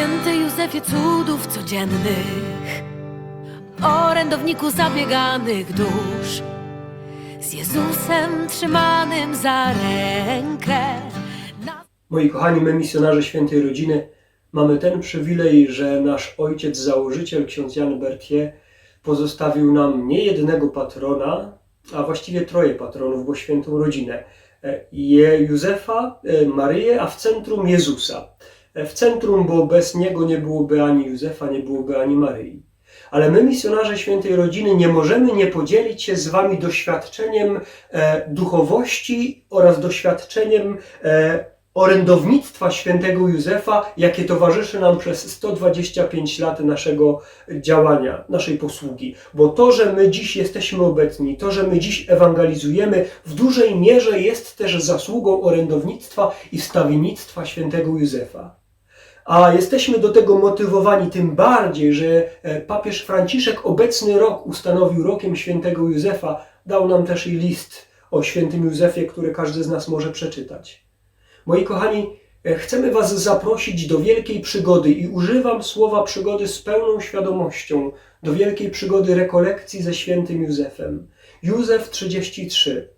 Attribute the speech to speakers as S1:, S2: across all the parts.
S1: Święty Józefie cudów codziennych, orędowniku zabieganych dusz, z Jezusem trzymanym za rękę. Na...
S2: Moi kochani, my misjonarze Świętej Rodziny mamy ten przywilej, że nasz ojciec założyciel, ksiądz Jan Berthier, pozostawił nam nie jednego patrona, a właściwie troje patronów, bo Świętą Rodzinę. E, Je Józefa, e, Maryję, a w centrum Jezusa. W centrum, bo bez niego nie byłoby ani Józefa, nie byłoby ani Maryi. Ale my, misjonarze Świętej Rodziny, nie możemy nie podzielić się z Wami doświadczeniem e, duchowości oraz doświadczeniem e, orędownictwa świętego Józefa, jakie towarzyszy nam przez 125 lat naszego działania, naszej posługi. Bo to, że my dziś jesteśmy obecni, to, że my dziś ewangelizujemy, w dużej mierze jest też zasługą orędownictwa i wstawiennictwa świętego Józefa. A jesteśmy do tego motywowani tym bardziej, że e, papież Franciszek obecny rok ustanowił rokiem świętego Józefa. Dał nam też i list o świętym Józefie, który każdy z nas może przeczytać. Moi kochani, e, chcemy Was zaprosić do wielkiej przygody i używam słowa przygody z pełną świadomością, do wielkiej przygody rekolekcji ze świętym Józefem. Józef 33.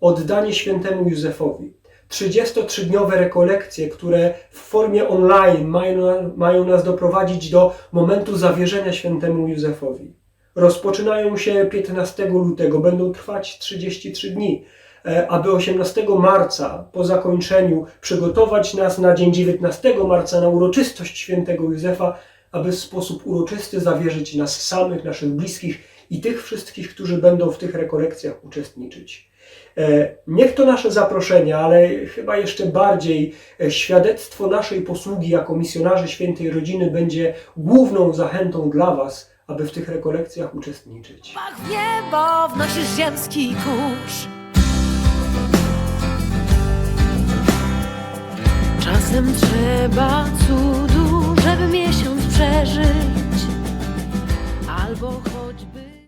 S2: Oddanie świętemu Józefowi. 33-dniowe rekolekcje, które w formie online mają, mają nas doprowadzić do momentu zawierzenia świętemu Józefowi. Rozpoczynają się 15 lutego, będą trwać 33 dni, e, aby 18 marca po zakończeniu przygotować nas na dzień 19 marca na uroczystość świętego Józefa, aby w sposób uroczysty zawierzyć nas samych, naszych bliskich i tych wszystkich, którzy będą w tych rekolekcjach uczestniczyć. E, Niech to nasze zaproszenie, ale chyba jeszcze bardziej e, świadectwo naszej posługi jako misjonarzy świętej rodziny będzie główną zachętą dla Was, aby w tych rekolekcjach uczestniczyć.
S1: Pach niebo wnosisz ziemski kurz. Czasem trzeba cudu,